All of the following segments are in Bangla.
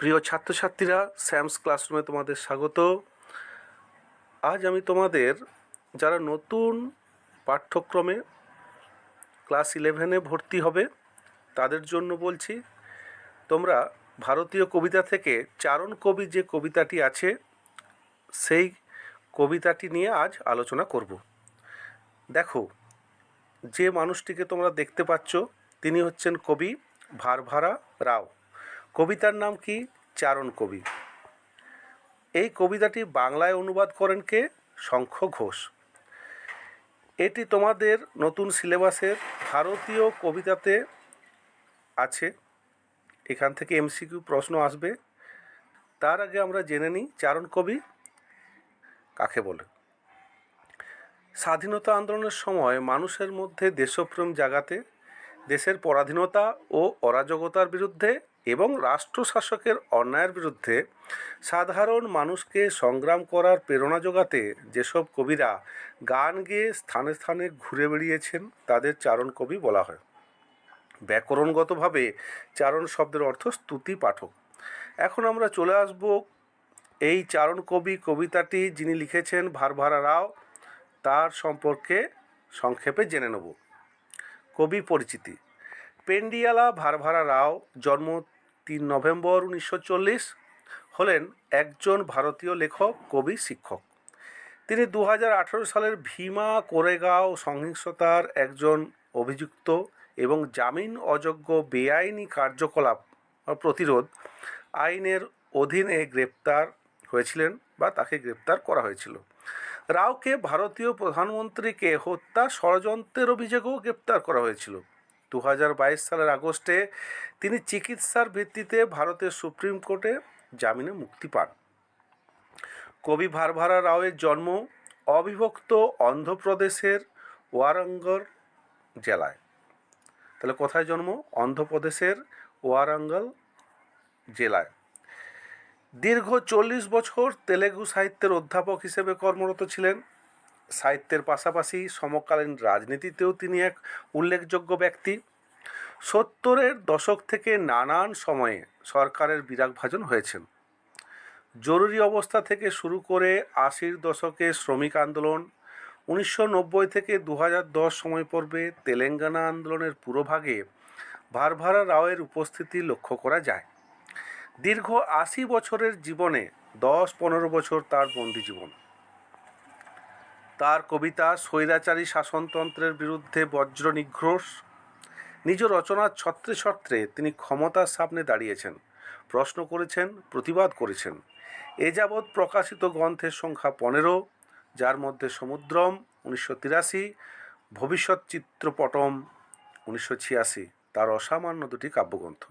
প্রিয় ছাত্রছাত্রীরা স্যামস ক্লাসরুমে তোমাদের স্বাগত। আজ আমি তোমাদের যারা নতুন পাঠ্যক্রমে ক্লাস ইলেভেনে ভর্তি হবে, তাদের জন্য বলছি, তোমরা ভারতীয় কবিতা থেকে চারণ কবি যে কবিতাটি আছে, সেই কবিতাটি নিয়ে আজ আলোচনা করব। দেখো, যে মানুষটিকে তোমরা দেখতে পাচ্ছ, তিনি হচ্ছেন কবি ভারভারা রাও। কবিতার নাম কি? চারণ কবি। এই কবিতাটি বাংলায় অনুবাদ করেন কে? শঙ্খ ঘোষ। এটি তোমাদের নতুন সিলেবাসের ভারতীয় কবিতাতে আছে। এখান থেকে এমসিকিউ প্রশ্ন আসবে। তার আগে আমরা জেনে নিই চারণ কবি কাকে বলে। স্বাধীনতা আন্দোলনের সময় মানুষের মধ্যে দেশপ্রেম জাগাতে, দেশের পরাধীনতা ও অরাজকতার বিরুদ্ধে এবং রাষ্ট্র শাসকের অন্যায়ের বিরুদ্ধে সাধারণ মানুষকে সংগ্রাম করার প্রেরণা যোগাতে যেসব কবিরা গান গেয়ে স্থানে স্থানে ঘুরে বেড়িয়েছেন, তাদের চারণ কবি বলা হয়। ব্যাকরণগতভাবে চারণ শব্দের অর্থ স্তুতি পাঠক। এখন আমরা চলে আসব এই চারণ কবি কবিতাটি যিনি লিখেছেন ভারভারা রাও, তার সম্পর্কে সংক্ষেপে জেনে নেব। কবি পরিচিতি। পেন্ডিয়ালা ভারভারা রাও জন্ম তিন নভেম্বর উনিশশো চল্লিশ হলেন একজন ভারতীয় লেখক, কবি, শিক্ষক। তিনি দু হাজার আঠেরো সালের ভীমা কোরেগাঁও সহিংসতার একজন অভিযুক্ত এবং জামিন অযোগ্য বেআইনি কার্যকলাপ প্রতিরোধ আইনের অধীনে গ্রেপ্তার হয়েছিলেন বা তাকে গ্রেপ্তার করা হয়েছিল। রাওকে ভারতীয় প্রধানমন্ত্রীকে হত্যা ষড়যন্ত্রের অভিযোগেও গ্রেপ্তার করা হয়েছিল। দু হাজার বাইশ সালের আগস্টে তিনি চিকিৎসার ভিত্তিতে ভারতের সুপ্রিম কোর্টে জামিনে মুক্তি পান। কবি ভারভারা রাওয়ের জন্ম অবিভক্ত অন্ধ্রপ্রদেশের ওয়ারাঙ্গল জেলায়। তাহলে কোথায় জন্ম? অন্ধ্রপ্রদেশের ওয়ারাঙ্গল জেলায়। দীর্ঘ চল্লিশ বছর তেলেগু সাহিত্যের অধ্যাপক হিসেবে কর্মরত ছিলেন। সাহিত্যের পাশাপাশি সমকালীন রাজনীতিতেও তিনি এক উল্লেখযোগ্য ব্যক্তি। সত্তরের দশক থেকে নানান সময়ে সরকারের বিরাগভাজন হয়েছেন। জরুরি অবস্থা থেকে শুরু করে আশির দশকে শ্রমিক আন্দোলন, উনিশশো নব্বই থেকে দু দশ সময় পর্বে তেলেঙ্গানা আন্দোলনের পুরোভাগে ভারভারা রাওয়ের উপস্থিতি লক্ষ্য করা যায়। দীর্ঘ আশি বছরের জীবনে দশ পনেরো বছর তার বন্দি জীবন। তার কবিতা স্বৈরাচারী শাসনতন্ত্রের বিরুদ্ধে বজ্র নিঘ্রোষ নিজ রচনার ছত্রে ছত্রে তিনি ক্ষমতার সামনে দাঁড়িয়েছেন, প্রশ্ন করেছেন, প্রতিবাদ করেছেন। এ যাবৎ প্রকাশিত গ্রন্থের সংখ্যা পনেরো, যার মধ্যে সমুদ্রম উনিশশো তিরাশি, ভবিষ্যৎ চিত্রপটম উনিশশো ছিয়াশি, তার অসামান্য দুটি কাব্যগ্রন্থ।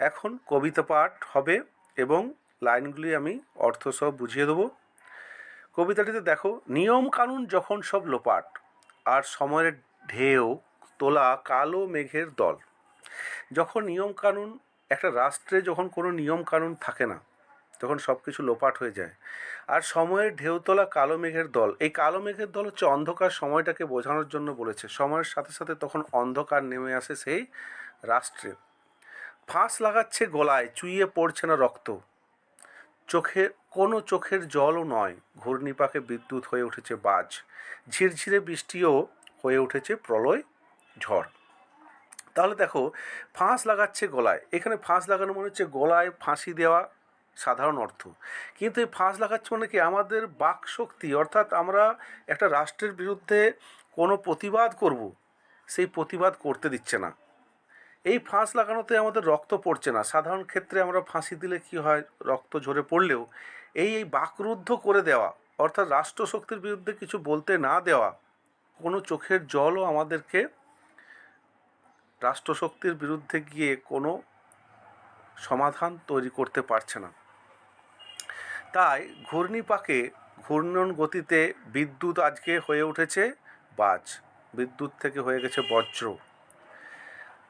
এখন কবিতা পাঠ হবে এবং লাইনগুলি আমি অর্থসহ বুঝিয়ে দেবো। কবিতাটিতে দেখো, নিয়ম কানুন যখন সব লোপাট, আর সময়ের ঢেউ তোলা কালো মেঘের দল। যখন নিয়ম কানুন, একটা রাষ্ট্রে যখন কোনো নিয়ম কানুন থাকে না, তখন সব কিছু লোপাট হয়ে যায়। আর সময়ের ঢেউ তোলা কালো মেঘের দল, এই কালো মেঘের দল হচ্ছে অন্ধকার সময়টাকে বোঝানোর জন্য বলেছে। সময়ের সাথে সাথে তখন অন্ধকার নেমে আসে সেই রাষ্ট্রে। ফাঁস লাগাচ্ছে গলায়, চুইয়ে পড়ছে না রক্ত। চোখে কোনো চোখের জলও নয়, ঘূর্ণিপাকে বিদ্যুৎ হয়ে উঠেছে বাজ, ঝিরঝিরে বৃষ্টিও হয়ে উঠেছে প্রলয় ঝড়। তাহলে দেখো, ফাঁস লাগাচ্ছে গলায়, এখানে ফাঁস লাগানো মনে হচ্ছে গলায় ফাঁসি দেওয়া সাধারণ অর্থ। কিন্তু এই ফাঁস লাগাচ্ছে মানে কি আমাদের বাক শক্তি অর্থাৎ আমরা একটা রাষ্ট্রের বিরুদ্ধে কোনো প্রতিবাদ করব, সেই প্রতিবাদ করতে দিচ্ছে না। এই ফাঁস লাগানোতে আমাদের রক্ত পড়ছে না, সাধারণ ক্ষেত্রে আমরা ফাঁসি দিলে কি হয়, রক্ত ঝরে পড়লেও এই এই বাকরুদ্ধ করে দেওয়া, অর্থাৎ রাষ্ট্রশক্তির বিরুদ্ধে কিছু বলতে না দেওয়া, কোনো চোখের জলও আমাদেরকে রাষ্ট্রশক্তির বিরুদ্ধে গিয়ে কোনো সমাধান তৈরি করতে পারছে না। তাই ঘূর্ণিপাকে ঘূর্ণন গতিতে বিদ্যুৎ আজকে হয়ে উঠেছে বাজ, বিদ্যুৎ থেকে হয়ে গেছে বজ্র।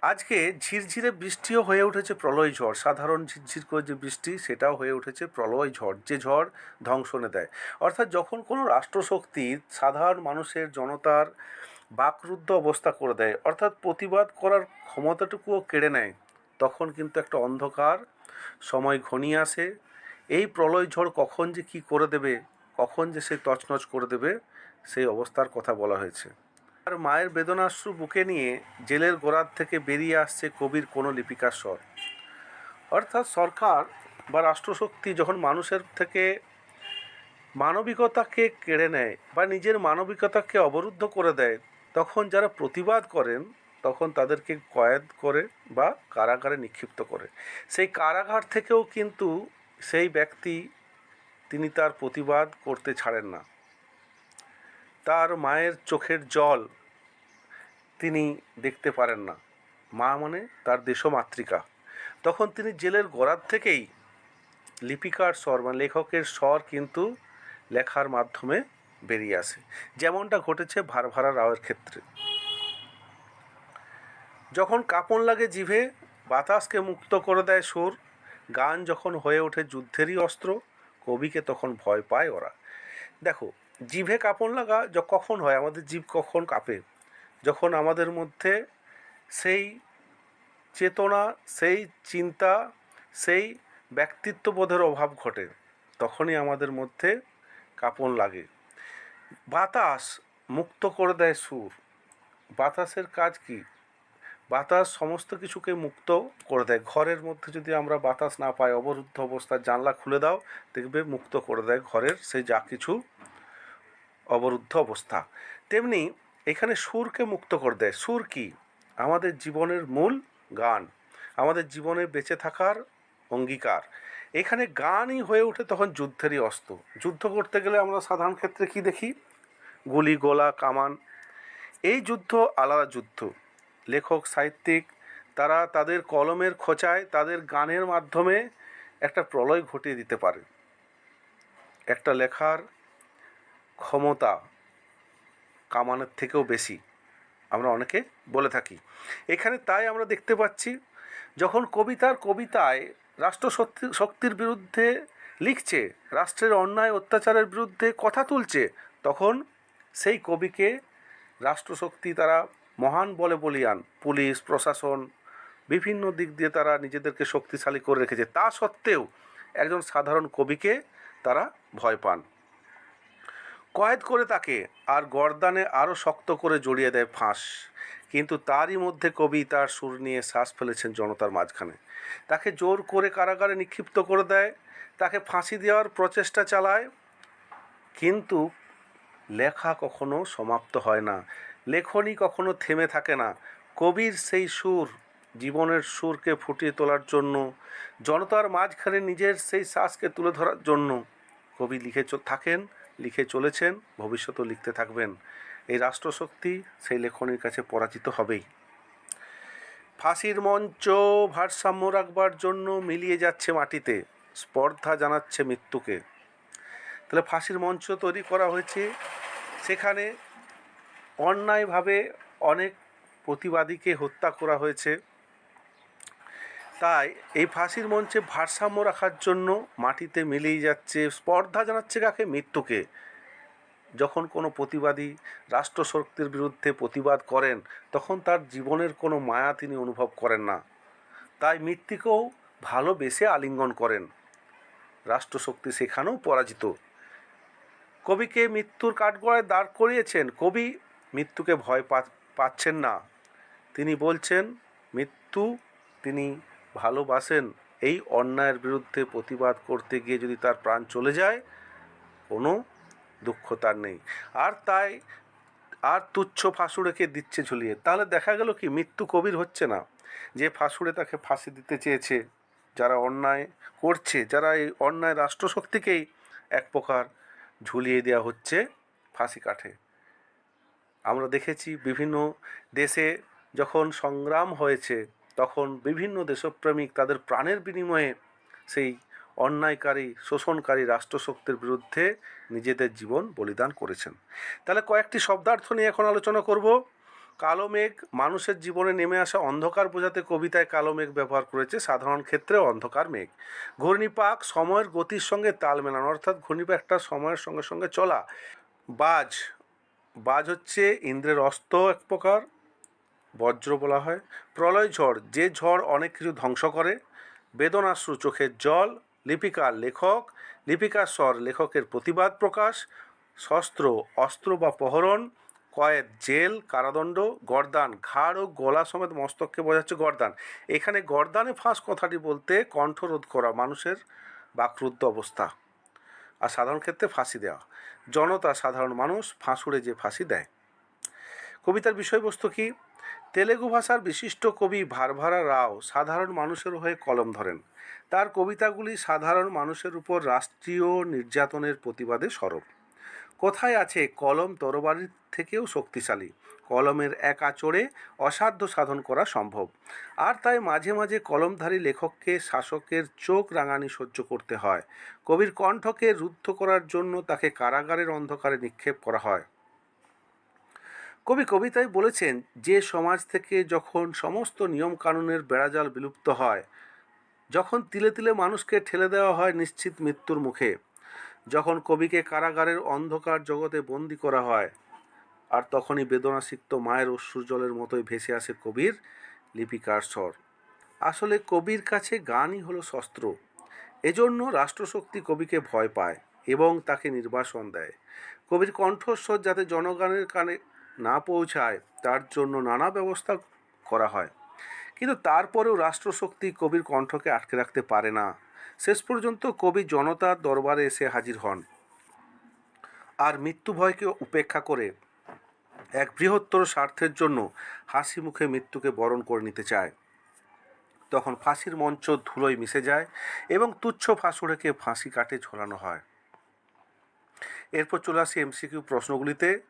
আজকে ঝিরঝিরে বৃষ্টিও হয়ে উঠেছে, প্রলয় ঝড়। সাধারণ ঝিরঝির করে যে বৃষ্টি, সেটাও হয়ে উঠেছে প্রলয় ঝড়। যে ঝড় ধ্বংস এনে দেয়। অর্থাৎ যখন কোনো রাষ্ট্রশক্তি সাধারণ মানুষের জনতার বাকরুদ্ধ অবস্থা করে দেয়, অর্থাৎ প্রতিবাদ করার ক্ষমতাটুকুও কেড়ে নেয়, তখন কিন্তু একটা অন্ধকার সময় ঘনিয়ে আসে। এই প্রলয় ঝড় কখন যে কি করে দেবে, কখন যে সে তছনছ করে দেবে, সেই অবস্থার কথা বলা হয়েছে। আর মায়ের বেদনাশ্রু বুকে নিয়ে জেলের গোড়ার থেকে বেরিয়ে আসছে কবির কোনো লিপিকার স্বর। অর্থাৎ সরকার বা রাষ্ট্রশক্তি যখন মানুষের থেকে মানবিকতাকে কেড়ে নেয় বা নিজের মানবিকতাকে অবরুদ্ধ করে দেয়, তখন যারা প্রতিবাদ করেন, তখন তাদেরকে কয়েদ করে বা কারাগারে নিক্ষিপ্ত করে। সেই কারাগার থেকেও কিন্তু সেই ব্যক্তি তিনি তার প্রতিবাদ করতে ছাড়েন না। তার মায়ের চোখের জল তিনি দেখতে পারেন না। মা মানে তার দেশমাতৃকা। তখন তিনি জেলের গোড়ার থেকেই লিপিকার স্বর মানে লেখকের স্বর কিন্তু লেখার মাধ্যমে বেরিয়ে আসে। যেমনটা ঘটেছে ভারভারা রাওয়ের ক্ষেত্রে। যখন কাপন লাগে জিভে, বাতাসকে মুক্ত করে দেয় সুর, গান যখন হয়ে ওঠে যুদ্ধেরই অস্ত্র, কবিকে তখন ভয় পায় ওরা। দেখো, জিভে কাপন লাগা কখন হয়? আমাদের জীব কখন কাঁপে? যখন আমাদের মধ্যে সেই চেতনা, সেই চিন্তা, সেই ব্যক্তিত্ববোধের অভাব ঘটে, তখনই আমাদের মধ্যে কাঁপন লাগে। বাতাস মুক্ত করে দেয় সুর। বাতাসের কাজ কি? বাতাস সমস্ত কিছুকে মুক্ত করে দেয়। ঘরের মধ্যে যদি আমরা বাতাস না পাই, অবরুদ্ধ অবস্থায় জানলা খুলে দাও, দেখবে মুক্ত করে দেয় ঘরের সেই যা কিছু অবরুদ্ধ অবস্থা। তেমনি এখানে সুরকে মুক্ত করে দেয়। সুর কি? আমাদের জীবনের মূল গান। আমাদের জীবনে বেঁচে থাকার অঙ্গীকার। এখানে গানই হয়ে ওঠে তখন যুদ্ধেরই অস্ত্র। যুদ্ধ করতে গেলে আমরা সাধারণ ক্ষেত্রে কি দেখি? গুলি, গোলা, কামান। এই যুদ্ধ আলাদা যুদ্ধ। লেখক, সাহিত্যিক, তারা তাদের কলমের খোঁচায় তাদের গানের মাধ্যমে একটা প্রলয় ঘটিয়ে দিতে পারে। একটা লেখার ক্ষমতা কামানের থেকেও বেশি, আমরা অনেকে বলে থাকি। এখানে তাই আমরা দেখতে পাচ্ছি, যখন কবিতার কবিতায় রাষ্ট্র শক্তি- শক্তির বিরুদ্ধে লিখছে, রাষ্ট্রের অন্যায়, অত্যাচারের বিরুদ্ধে কথা তুলছে, তখন সেই কবিকে রাষ্ট্রশক্তি তারা মহান বলে বলিয়ান, পুলিশ, প্রশাসন, বিভিন্ন দিক দিয়ে তারা নিজেদেরকে শক্তিশালী করে রেখেছে। তা সত্ত্বেও একজন সাধারণ কবিকে তারা ভয় পান। কয়েদ করে তাকে আর গর্দানে আরও শক্ত করে জড়িয়ে দেয় ফাঁস। কিন্তু তারই মধ্যে কবি তার সুর নিয়ে শ্বাস ফেলেছেন জনতার মাঝখানে। তাকে জোর করে কারাগারে নিক্ষিপ্ত করে দেয়, তাকে ফাঁসি দেওয়ার প্রচেষ্টা চালায়। কিন্তু লেখা কখনো সমাপ্ত হয় না, লেখনী কখনো থেমে থাকে না। কবির সেই সুর, জীবনের সুরকে ফুটিয়ে তোলার জন্য, জনতার মাঝখানে নিজের সেই শ্বাসকে তুলে ধরার জন্য কবি লিখে থাকেন লিখে চলেছেন, ভবিষ্যতেও লিখতে থাকবেন। এই রাষ্ট্রশক্তি সেই লেখনীর কাছে পরাজিত হবেই। ফাঁসির মঞ্চ ভারসাম্য রাখবার জন্য মিলিয়ে যাচ্ছে মাটিতে, স্পর্ধা জানাচ্ছে মৃত্যুকে। তাহলে ফাঁসির মঞ্চ তৈরি করা হয়েছে, সেখানে অন্যায়ভাবে অনেক প্রতিবাদীকে হত্যা করা হয়েছে। তাই এই ফাঁসির মঞ্চে ভারসাম্য রাখার জন্য মাটিতে মিলিয়ে যাচ্ছে, স্পর্ধা জানাচ্ছে কাকে? মৃত্যুকে। যখন কোনো প্রতিবাদী রাষ্ট্রশক্তির বিরুদ্ধে প্রতিবাদ করেন, তখন তার জীবনের কোনো মায়া তিনি অনুভব করেন না। তাই মৃত্যুকেও ভালোবেসে আলিঙ্গন করেন। রাষ্ট্রশক্তি সেখানেও পরাজিত। কবিকে মৃত্যুর কাঠগড়ায় দাঁড় করিয়েছেন। কবি মৃত্যুকে ভয় পাচ্ছেন না। তিনি বলছেন, মৃত্যু তিনি ভালোবাসেন, এই অন্যায়ের বিরুদ্ধে প্রতিবাদ করতে গিয়ে যদি তার প্রাণ চলে যায়, কোনো দুঃখ তার নেই। আর তাই, আর তুচ্ছ ফাঁসুড়েকে দিচ্ছে ঝুলিয়ে। তাহলে দেখা গেল কি, মৃত্যু কবির হচ্ছে না। যে ফাঁসুড়ে তাকে ফাঁসি দিতে চেয়েছে, যারা অন্যায় করছে, যারা এই অন্যায় রাষ্ট্রশক্তিকেই এক প্রকার ঝুলিয়ে দেওয়া হচ্ছে ফাঁসি কাঠে। আমরা দেখেছি বিভিন্ন দেশে যখন সংগ্রাম হয়েছে তখন বিভিন্ন দেশপ্রেমিক তাদের প্রাণের বিনিময়ে সেই অন্যায়কারী, শোষণকারী রাষ্ট্রশক্তির বিরুদ্ধে নিজেদের জীবন বলিদান করেছেন। তাহলে কয়েকটি শব্দার্থ নিয়ে এখন আলোচনা করব। কালো মেঘ, মানুষের জীবনে নেমে আসা অন্ধকার বোঝাতে কবিতায় কালো মেঘ ব্যবহার করেছে, সাধারণ ক্ষেত্রে অন্ধকার মেঘ। ঘূর্ণিপাক, সময়ের গতির সঙ্গে তাল মেলানো, অর্থাৎ ঘূর্ণিপাক একটা সময়ের সঙ্গে সঙ্গে চলা। বাজ বাজ হচ্ছে ইন্দ্রের অস্ত এক প্রকার। বজ্র বলা হয়। প্রলয় ঝড়, যে ঝড় অনেক কিছু ধ্বংস করে। বেদনাশ্রু চোখের জল লিপিকার লেখক লিপিকার স্বর লেখকের প্রতিবাদ প্রকাশ। শস্ত্র, অস্ত্র বা প্রহরণ, কয়েদ, জেল, কারাদণ্ড, গরদান, ঘাড় ও গলা সমেত মস্তককে বোঝাচ্ছে গরদান। এখানে গরদানে ফাঁস কথাটি বলতে কণ্ঠরোধ করা মানুষের বাকরুদ্ধ অবস্থা। আর সাধারণ ক্ষেত্রে ফাঁসি দেওয়া। জনতা সাধারণ মানুষ ফাঁসুড়ে যে ফাঁসি দেয়। কবিতার বিষয়বস্তু কি? তেলেগু ভাষার বিশিষ্ট কবি ভারভারা রাও সাধারণ মানুষের হয়ে কলম ধরেন। তার কবিতাগুলি সাধারণ মানুষের উপর রাষ্ট্রীয় নির্যাতনের প্রতিবাদে সরব। কোথায় আছে কলম তরবারির থেকেও শক্তিশালী? কলমের এক আচরে অসাধ্য সাধন করা সম্ভব। আর তাই মাঝে মাঝে কলমধারী লেখককে শাসকের চোখ রাঙানি সহ্য করতে হয়। কবির কণ্ঠকে রুদ্ধ করার জন্য তাকে কারাগারের অন্ধকারে নিক্ষেপ করা হয়। কবি কবিতায় বলেছেন, যে সমাজ থেকে যখন সমস্ত নিয়মকানুনের বেড়াজাল বিলুপ্ত হয়, যখন তিলে তিলে মানুষকে ঠেলে দেওয়া হয় নিশ্চিত মৃত্যুর মুখে, যখন কবিকে কারাগারের অন্ধকার জগতে বন্দি করা হয়, আর তখনই বেদনাসিক্ত মায়ের অশ্রু জলের মতোই ভেসে আসে কবির লিপিকার স্বর। আসলে কবির কাছে গানই হলো শস্ত্র। এজন্য রাষ্ট্রশক্তি কবিকে ভয় পায় এবং তাকে নির্বাসন দেয়। কবির কণ্ঠস্বর যাতে জনগণের কানে না পৌঁছায়, তার জন্য নানা ব্যবস্থা করা হয়। কিন্তু তারপরেও রাষ্ট্রশক্তি কবির কণ্ঠকে আটকে রাখতে পারে না। শেষ পর্যন্ত কবি জনতার দরবারে এসে হাজির হন। আর মৃত্যু ভয়কে উপেক্ষা করে এক বৃহত্তর স্বার্থের জন্য হাসি মুখে মৃত্যুকে বরণ করে নিতে চায়। তখন ফাঁসির মঞ্চ ধুলোয় মিশে যায় এবং তুচ্ছ ফাঁসুড়েকে ফাঁসি কাটে ঝোলানো হয়। এরপর চলে আসি এমসিকিউ প্রশ্নগুলিতে।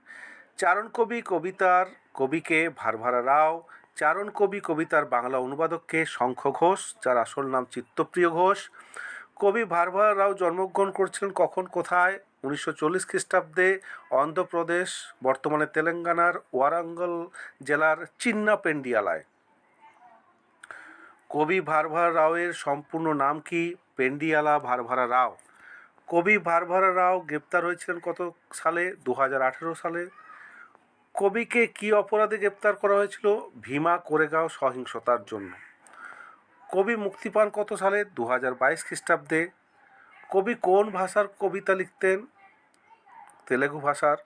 চারণ কবি কবিতার কবিকে ভারভারা রাও, চারণ কবি কবিতার বাংলা অনুবাদককে শঙ্খ ঘোষ, যার আসল নাম চিত্তপ্রিয় ঘোষ। কবি ভারভারা রাও জন্মগ্রহণ করেছিলেন কখন, কোথায়? উনিশশো চল্লিশ খ্রিস্টাব্দে অন্ধ্রপ্রদেশ, বর্তমানে তেলেঙ্গানার ওয়ারাঙ্গল জেলার চিন্না পেন্ডিয়ালায় কবি ভারভারা রাওয়ের সম্পূর্ণ নাম কি? পেন্ডিয়ালা ভারভারা রাও। কবি ভারভারা রাও গ্রেপ্তার হয়েছিলেন কত সালে? দু হাজার আঠেরো সালে। কবিকে কি অপরাধে গ্রেপ্তার করা হয়েছিল? ভীমা কোরেগাঁও সহিংসতার জন্য। কবি মুক্তি পান কত সালে? দু হাজার বাইশ খ্রিস্টাব্দে। কবি কোন ভাষার কবিতা লিখতেন? তেলেগু ভাষার।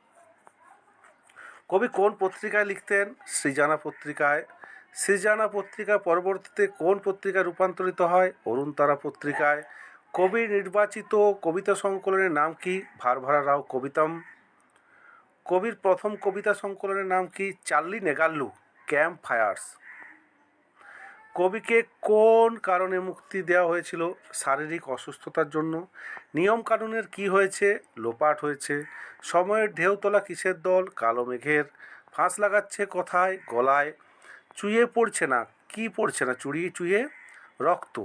কবি কোন পত্রিকায় লিখতেন? সৃজানা পত্রিকায়। সৃজানা পত্রিকা পরবর্তীতে কোন পত্রিকায় রূপান্তরিত হয়? অরুণতারা পত্রিকায়। কবি নির্বাচিত কবিতা সংকলনের নাম কি? ভারভারা রাও কবিতাম। কবির প্রথম কবিতা সংকলনের নাম কি? চার্লি নেগাল্লু ক্যাম্প ফায়ার্স। কবিকে কোন কারণে মুক্তি দেওয়া হয়েছিল? শারীরিক অসুস্থতার জন্য। নিয়ম কানুনের কি হয়েছে? লোপাট হয়েছে। সময়ের ঢেউ তোলা কিসের দল? কালো মেঘের। ফাঁস লাগাচ্ছে কোথায়, গলায়। চুইয়ে পড়ছে না। কি পড়ছে না? চুড়িয়ে চুইয়ে রক্ত।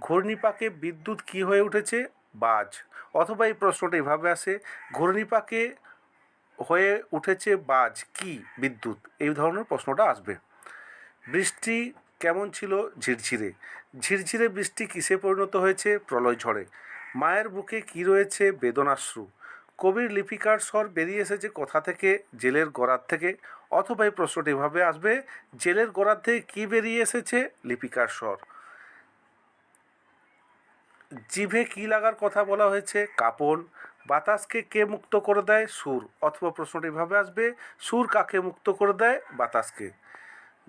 ঘূর্ণিপাকে বিদ্যুৎ কি হয়ে উঠেছে? বাজ। অথবা এই প্রশ্নটা এভাবে আসে, ঘূর্ণিপাকে হয়ে উঠেছে বাজ, কি বিদ্যুৎ? এই ধরনের প্রশ্নটা আসবে। বৃষ্টি কেমন ছিল? ঝিরঝিরে। ঝিরঝিরে বৃষ্টি কিসে পরিণত হয়েছে? প্রলয় ঝড়ে। মায়ের বুকে কি রয়েছে বেদনাশ্রু? কবির লিপিকার স্বর বেরিয়ে এসেছে কোথা থেকে? জেলের গড়ার থেকে? অথবা এই প্রশ্নটি এভাবে আসবে, জেলের গড়ার থেকে কী বেরিয়ে এসেছে? লিপিকার স্বর। জিভে কি লাগার কথা বলা হয়েছে? কাপন। বাতাসকে কে মুক্ত করে দেয়? সুর। অথবা প্রশ্নটি এভাবে আসবে, সুর কাকে মুক্ত করে দেয়? বাতাসকে।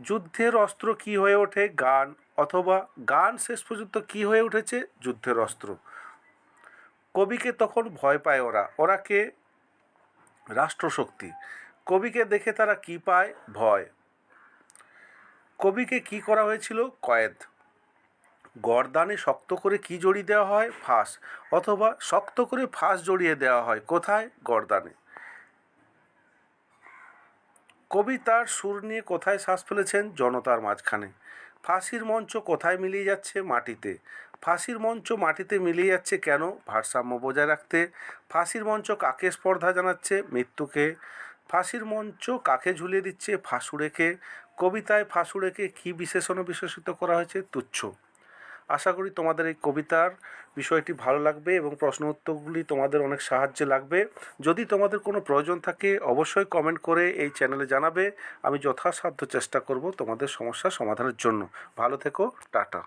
যুদ্ধের অস্ত্র কি হয়ে ওঠে? গান। অথবা গান শেষ পর্যন্ত কি হয়ে উঠেছে? যুদ্ধের অস্ত্র। কবিকে তখন ভয় পায় ওরা। ওরা কে? রাষ্ট্রশক্তি। কবিকে দেখে তারা কি পায়? ভয়। কবিকে কি করা হয়েছিল? কয়েদ। গরদানে শক্ত করে কি জড়িয়ে দেওয়া হয়? ফাঁস। অথবা শক্ত করে ফাঁস জড়িয়ে দেওয়া হয়। কোথায়? গরদানে। কবি তার সুর নিয়ে কোথায় শ্বাস ফেলেছেন? জনতার মাঝখানে। ফাঁসির মঞ্চ কোথায় মিলিয়ে যাচ্ছে? মাটিতে। ফাঁসির মঞ্চ মাটিতে মিলিয়ে যাচ্ছে কেন? ভারসাম্য বজায় রাখতে। ফাঁসির মঞ্চ কাকে স্পর্ধা জানাচ্ছে? মৃত্যুকে। ফাঁসির মঞ্চ কাকে ঝুলিয়ে দিচ্ছে? ফাঁসুড়েকে কবিতায় ফাঁসুড়েকে কী বিশেষণে বিশেষিত করা হয়েছে? তুচ্ছ। আশা করি তোমাদের এই কবিতার বিষয়টি ভালো লাগবে এবং প্রশ্ন উত্তরগুলি তোমাদের অনেক সাহায্যে লাগবে। যদি তোমাদের কোনো প্রয়োজন থাকে, অবশ্যই কমেন্ট করে এই চ্যানেলে জানাবে। আমি যথাসাধ্য চেষ্টা করব তোমাদের সমস্যা সমাধানের জন্য। ভালো থেকো, টাটা।